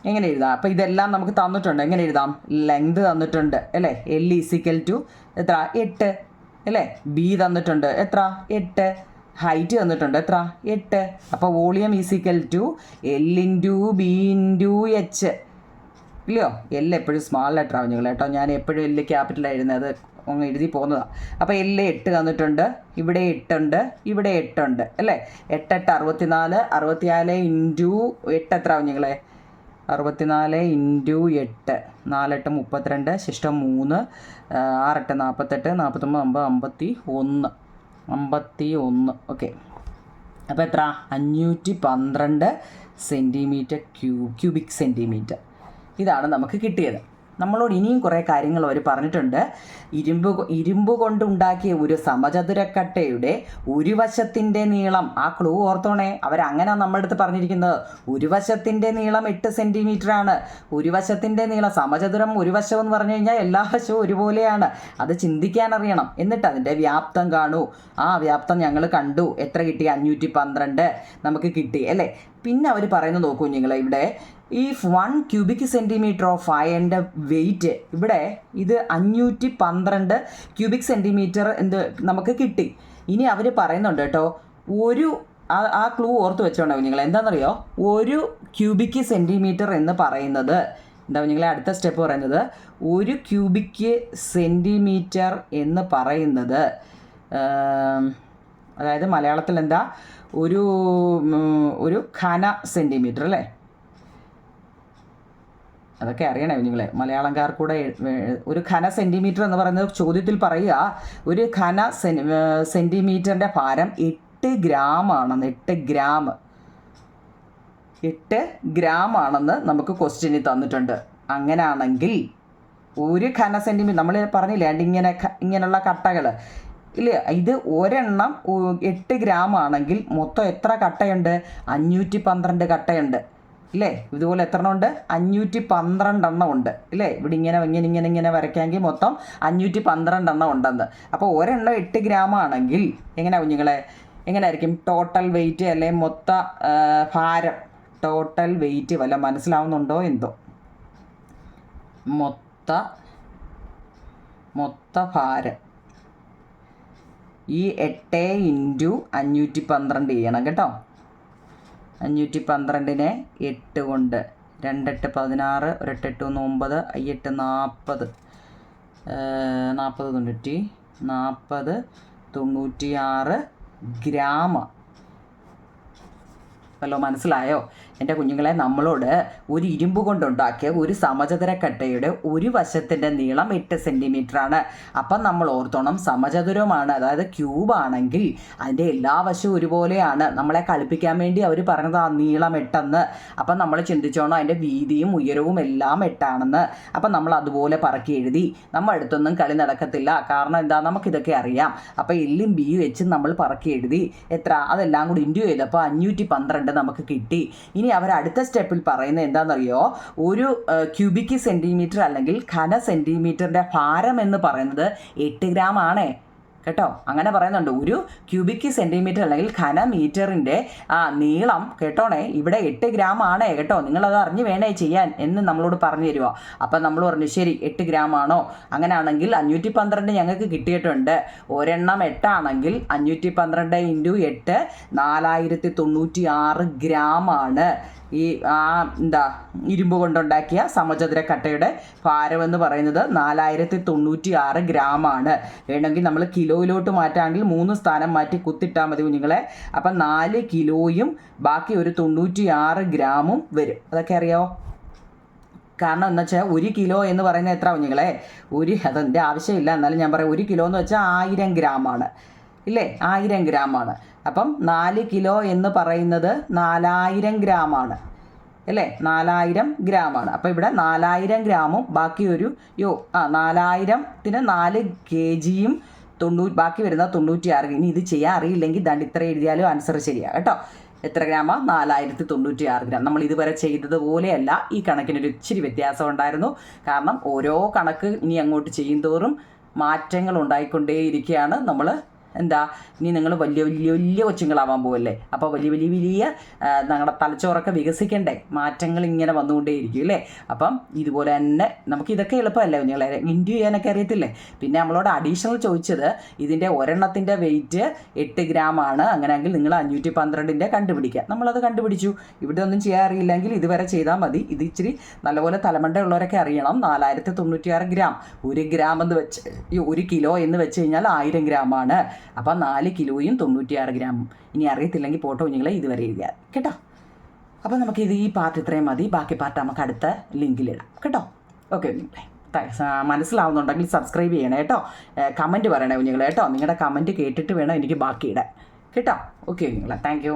[SPEAKER 1] എങ്ങനെ എഴുതാം? അപ്പോൾ ഇതെല്ലാം നമുക്ക് തന്നിട്ടുണ്ട്. എങ്ങനെ എഴുതാം? ലെങ്ത് തന്നിട്ടുണ്ട്. അല്ലേ? എൽ ഈസിക്കൽ ടു എത്ര? എട്ട്. അല്ലേ? ബി തന്നിട്ടുണ്ട്. എത്ര? എട്ട്. ഹൈറ്റ് തന്നിട്ടുണ്ട്. എത്ര? എട്ട്. അപ്പോൾ volume is equal to L into B into H ഇല്ലയോ എല്ലാം എപ്പോഴും സ്മാൾ ലെറ്റർ ആവും കേട്ടോ. ഞാൻ എപ്പോഴും എല്ല് ക്യാപിറ്റലാണ് അത് അങ്ങ് എഴുതി പോകുന്നതാണ് അപ്പോൾ എല്ലാം എട്ട് തന്നിട്ടുണ്ട്. ഇവിടെ എട്ടുണ്ട്. ഇവിടെ എട്ടുണ്ട്. അല്ലേ? എട്ടെട്ട് അറുപത്തിനാല്. അറുപത്തിനാല് ഇന്റു എട്ട് എത്ര ആവും നിങ്ങളെ അറുപത്തിനാല് ഇന്റു എട്ട്. നാലെട്ട് മുപ്പത്തിരണ്ട്. ശിഷ്ടം മൂന്ന്. ആറെട്ട് നാൽപ്പത്തെട്ട് നാൽപ്പത്തൊമ്പത് അമ്പത് അമ്പത്തി ഒന്ന്. അമ്പത്തി ഒന്ന്. ഓക്കെ. അപ്പോൾ എത്ര? അഞ്ഞൂറ്റി പന്ത്രണ്ട് സെന്റിമീറ്റർ ക്യൂ ക്യൂബിക് സെന്റിമീറ്റർ ഇതാണ് നമുക്ക് കിട്ടിയത്. നമ്മളോട് ഇനിയും കുറേ കാര്യങ്ങൾ അവർ പറഞ്ഞിട്ടുണ്ട്. ഇരുമ്പ് ഇരുമ്പ് കൊണ്ടുണ്ടാക്കിയ ഒരു സമചതുരക്കട്ടയുടെ ഒരു വശത്തിന്റെ നീളം ആ ക്ലൂ ഓർത്തോണേ. അവരങ്ങനെ നമ്മുടെ അടുത്ത് പറഞ്ഞിരിക്കുന്നത്. ഒരു വശത്തിന്റെ നീളം എട്ട് സെന്റിമീറ്റർ ആണ് ഒരു വശത്തിന്റെ നീളം സമചതുരം ഒരു വശം എന്ന് പറഞ്ഞു കഴിഞ്ഞാൽ എല്ലാ വശവും ഒരുപോലെയാണ്. അത് ചിന്തിക്കാൻ അറിയണം. എന്നിട്ട് അതിന്റെ വ്യാപ്തം കാണൂ. ആ വ്യാപ്തം ഞങ്ങൾ കണ്ടു. എത്ര കിട്ടി? അഞ്ഞൂറ്റി പന്ത്രണ്ട്. നമുക്ക് കിട്ടി അല്ലേ? പിന്നെ അവർ പറയുന്നത് നോക്കൂ നിങ്ങളെ ഇവിടെ ഈ വൺ ക്യൂബിക് സെന്റിമീറ്റർ ഓഫ് അയന്റെ വെയിറ്റ് ഇവിടെ ഇത് അഞ്ഞൂറ്റി പന്ത്രണ്ട് ക്യൂബിക് സെന്റിമീറ്റർ എന്ത് നമുക്ക് കിട്ടി. ഇനി അവർ പറയുന്നുണ്ട് കേട്ടോ ഒരു ആ ആ ക്ലൂ ഓർത്ത് വെച്ചോണ്ടാവും നിങ്ങൾ എന്താണെന്നറിയോ ഒരു ക്യൂബിക് സെന്റിമീറ്റർ എന്ന് പറയുന്നത് എന്താ നിങ്ങളെ അടുത്ത സ്റ്റെപ്പ് പറയുന്നത് ഒരു ക്യൂബിക്ക് സെന്റിമീറ്റർ എന്ന് പറയുന്നത് അതായത് മലയാളത്തിൽ എന്താ? ഒരു ഒരു ഖന സെന്റിമീറ്റർ അല്ലേ? അതൊക്കെ അറിയണേ നിങ്ങളെ മലയാളംകാർ കൂടെ ഒരു ഘന സെന്റിമീറ്റർ എന്ന് പറയുന്നത് ചോദ്യത്തിൽ പറയുക ഒരു ഘന സെൻ സെന്റിമീറ്ററിന്റെ ഭാരം എട്ട് ഗ്രാം ആണെന്ന് എട്ട് ഗ്രാം എട്ട് ഗ്രാം ആണെന്ന് നമുക്ക് ക്വസ്റ്റ്യനിൽ തന്നിട്ടുണ്ട്. അങ്ങനെയാണെങ്കിൽ ഒരു ഘന സെന്റിമീറ്റർ നമ്മൾ പറഞ്ഞില്ലേ ഇങ്ങനെ ഇങ്ങനെയുള്ള കട്ടകൾ. ഇല്ല? ഇത് ഒരെണ്ണം എട്ട് ഗ്രാം ആണെങ്കിൽ മൊത്തം എത്ര കട്ടയുണ്ട്? അഞ്ഞൂറ്റി പന്ത്രണ്ട് കട്ടയുണ്ട്. ഇല്ലേ? ഇതുപോലെ എത്ര എണ്ണം ഉണ്ട്? അഞ്ഞൂറ്റി പന്ത്രണ്ട് എണ്ണം ഉണ്ട്. ഇല്ലേ? ഇവിടെ ഇങ്ങനെ ഇങ്ങനെ ഇങ്ങനെ ഇങ്ങനെ വരയ്ക്കാമെങ്കിൽ മൊത്തം അഞ്ഞൂറ്റി പന്ത്രണ്ട് എണ്ണം ഉണ്ടെന്ന്. അപ്പോൾ ഒരെണ്ണം എട്ട് ഗ്രാം ആണെങ്കിൽ എങ്ങനെയാണ് കുഞ്ഞുങ്ങളെ എങ്ങനെയായിരിക്കും ടോട്ടൽ വെയിറ്റ് അല്ലെങ്കിൽ മൊത്ത ഭാരം. ടോട്ടൽ വെയിറ്റ് വല്ല മനസ്സിലാവുന്നുണ്ടോ എന്തോ? മൊത്ത മൊത്ത ഭാരം. ഈ എട്ട് ഇന്റു അഞ്ഞൂറ്റി പന്ത്രണ്ട് ചെയ്യണം കേട്ടോ. അഞ്ഞൂറ്റി പന്ത്രണ്ടിനെ എട്ട് കൊണ്ട് രണ്ടെട്ട് പതിനാറ് ഒരെട്ടെട്ട് ഒന്ന് ഒമ്പത് അയ്യെട്ട് നാൽപ്പത് നാൽപ്പത് തൊണ്ണൂറ്റി നാൽപ്പത് തൊണ്ണൂറ്റിയാറ് ഗ്രാമ. വല്ലോ മനസ്സിലായോ? എന്റെ കുഞ്ഞുങ്ങളെ നമ്മളോട് ഒരു ഇരുമ്പ് കൊണ്ടുണ്ടാക്കിയ ഒരു സമചതുരക്കട്ടയുടെ ഒരു വശത്തിന്റെ നീളം എട്ട് ആണ് അപ്പം നമ്മൾ ഓർത്തോണം സമചതുരമാണ് അതായത് ക്യൂബ് ആണെങ്കിൽ അതിന്റെ എല്ലാ വശവും ഒരുപോലെയാണ്. നമ്മളെ കളിപ്പിക്കാൻ വേണ്ടി അവർ പറഞ്ഞത് ആ നീളം എട്ടെന്ന്. അപ്പം നമ്മൾ ചിന്തിച്ചോണം അതിന്റെ വീതിയും ഉയരവും എല്ലാം എട്ടാണെന്ന്. അപ്പം നമ്മൾ അതുപോലെ പറക്കി എഴുതി. നമ്മൾ അടുത്തൊന്നും കളി നടക്കത്തില്ല. കാരണം എന്താ? നമുക്കിതൊക്കെ അറിയാം. അപ്പോൾ എല്ലും ബി വെച്ച് നമ്മൾ പറക്കി എഴുതി. എത്ര? അതെല്ലാം കൂടി ഇന്റു ചെയ്തപ്പോൾ അഞ്ഞൂറ്റി പന്ത്രണ്ട് നമുക്ക് കിട്ടി. ഇനി ഇനി അവർ അടുത്ത സ്റ്റെപ്പിൽ പറയുന്നത് എന്താണെന്നറിയോ? ഒരു ക്യൂബിക് സെന്റിമീറ്റർ അല്ലെങ്കിൽ ഘന സെന്റിമീറ്ററിന്റെ ഭാരം എന്ന് പറയുന്നത് എട്ട് ഗ്രാം ആണേ. കേട്ടോ? അങ്ങനെ പറയുന്നുണ്ട്. ഒരു ക്യൂബിക് സെന്റിമീറ്റർ അല്ലെങ്കിൽ ഘന മീറ്ററിന്റെ ആ നീളം കേട്ടോണേ? ഇവിടെ എട്ട് ഗ്രാം ആണ് കേട്ടോ. നിങ്ങളത് അറിഞ്ഞ് വേണേ ചെയ്യാൻ എന്ന് നമ്മളോട് പറഞ്ഞു തരുമോ അപ്പം നമ്മൾ പറഞ്ഞു ശരി എട്ട് ഗ്രാം ആണോ? അങ്ങനെയാണെങ്കിൽ അഞ്ഞൂറ്റി പന്ത്രണ്ട് ഞങ്ങൾക്ക് കിട്ടിയിട്ടുണ്ട്. ഒരെണ്ണം എട്ടാണെങ്കിൽ അഞ്ഞൂറ്റി പന്ത്രണ്ട് ഇന്റു എട്ട് നാലായിരത്തി തൊണ്ണൂറ്റി ആറ് ഗ്രാമാണ് ഈ ആ എന്താ ഇരുമ്പ് കൊണ്ടുണ്ടാക്കിയ സമചതുര കട്ടയുടെ ഭാരമെന്ന് പറയുന്നത് നാലായിരത്തി തൊണ്ണൂറ്റി ആറ് ഗ്രാമാണ്. വേണമെങ്കിൽ നമ്മൾ കിലോയിലോട്ട് മാറ്റാമെങ്കിൽ മൂന്ന് സ്ഥാനം മാറ്റി കുത്തിട്ടാൽ മതി കുഞ്ഞുങ്ങളെ. അപ്പം നാല് കിലോയും ബാക്കി ഒരു തൊണ്ണൂറ്റി ആറ് ഗ്രാമും വരും. അതൊക്കെ അറിയാമോ കാരണം എന്ന് വെച്ചാൽ ഒരു കിലോ എന്ന് പറയുന്നത് എത്ര കുഞ്ഞുങ്ങളെ? ഒരു അതെന്റെ ആവശ്യമില്ല. എന്നാലും ഞാൻ പറയാം ഒരു കിലോ എന്ന് വെച്ചാൽ ആയിരം ഗ്രാമാണ്. ഇല്ലേ? ആയിരം ഗ്രാമാണ്. അപ്പം നാല് കിലോ എന്ന് പറയുന്നത് നാലായിരം ഗ്രാമാണ്. അല്ലേ? നാലായിരം ഗ്രാമാണ്. അപ്പോൾ ഇവിടെ നാലായിരം ഗ്രാമും ബാക്കി ഒരു യോ ആ നാലായിരത്തിന് നാല് കെ ജിയും തൊണ്ണൂറ്റി ബാക്കി വരുന്ന തൊണ്ണൂറ്റി ആറ് ഇനി ഇത് ചെയ്യാൻ അറിയില്ലെങ്കിൽ ദണ്ട് ഇത്ര എഴുതിയാലും ആൻസർ ശരിയാണ് കേട്ടോ? എത്ര ഗ്രാമ? നാലായിരത്തി തൊണ്ണൂറ്റി ആറ് ഗ്രാം. നമ്മൾ ഇതുവരെ ചെയ്തതുപോലെയല്ല ഈ കണക്കിനൊരു ഇച്ചിരി വ്യത്യാസം ഉണ്ടായിരുന്നു. കാരണം ഓരോ കണക്ക് ഇനി അങ്ങോട്ട് ചെയ്യും തോറും മാറ്റങ്ങൾ ഉണ്ടായിക്കൊണ്ടേയിരിക്കുകയാണ് നമ്മൾ എന്താ ഇനി നിങ്ങൾ വലിയ വലിയ വലിയ കൊച്ചുങ്ങളാവാൻ പോകല്ലേ അപ്പോൾ വലിയ വലിയ വലിയ നിങ്ങളുടെ തലച്ചോറൊക്കെ വികസിക്കണ്ടേ? മാറ്റങ്ങൾ ഇങ്ങനെ വന്നുകൊണ്ടേയിരിക്കും അല്ലേ? അപ്പം ഇതുപോലെ തന്നെ നമുക്ക് ഇതൊക്കെ എളുപ്പമല്ലേ? കുഞ്ഞുങ്ങളെ ഇൻഡ്യൂ ചെയ്യാനൊക്കെ അറിയത്തില്ലേ? പിന്നെ നമ്മളോട് അഡീഷണൽ ചോദിച്ചത് ഇതിന്റെ ഒരെണ്ണത്തിന്റെ വെയിറ്റ് എട്ട് ഗ്രാം ആണ്. അങ്ങനെയെങ്കിൽ നിങ്ങൾ അഞ്ഞൂറ്റി പന്ത്രണ്ടിന്റെ കണ്ടുപിടിക്കുക. നമ്മളത് കണ്ടുപിടിച്ചു. ഇവിടെ ഒന്നും ചെയ്യാൻ അറിയില്ലെങ്കിൽ ഇതുവരെ ചെയ്താൽ മതി. ഇത് ഇച്ചിരി നല്ലപോലെ തലമണ്ട ഉള്ളവരൊക്കെ അറിയണം. നാലായിരത്തി തൊണ്ണൂറ്റിയാറ് ഗ്രാം ഒരു ഗ്രാം എന്ന് വെച്ച് ഒരു കിലോ എന്ന് വെച്ച് കഴിഞ്ഞാൽ ആയിരം ഗ്രാമാണ് അപ്പം നാല് കിലോയും തൊണ്ണൂറ്റിയാറ് ഗ്രാമും ഇനി അറിയത്തില്ലെങ്കിൽ പോട്ടോ കുഞ്ഞുങ്ങളെ ഇതുവരെ എഴുതിയാൽ കേട്ടോ? അപ്പോൾ നമുക്ക് ഇത് ഈ പാർട്ട് ഇത്രയും മതി. ബാക്കി പാർട്ട് നമുക്ക് അടുത്ത ലിങ്കിലിടാം കേട്ടോ? ഓക്കെ കുഞ്ഞുങ്ങളെ. മനസ്സിലാവുന്നുണ്ടെങ്കിൽ സബ്സ്ക്രൈബ് ചെയ്യണേ കേട്ടോ. കമന്റ് പറയണേ കുഞ്ഞുങ്ങളെ കേട്ടോ. നിങ്ങളുടെ കമന്റ് കേട്ടിട്ട് വേണം എനിക്ക് ബാക്കി കേട്ടോ? ഓക്കെ കുഞ്ഞുങ്ങളെ. താങ്ക്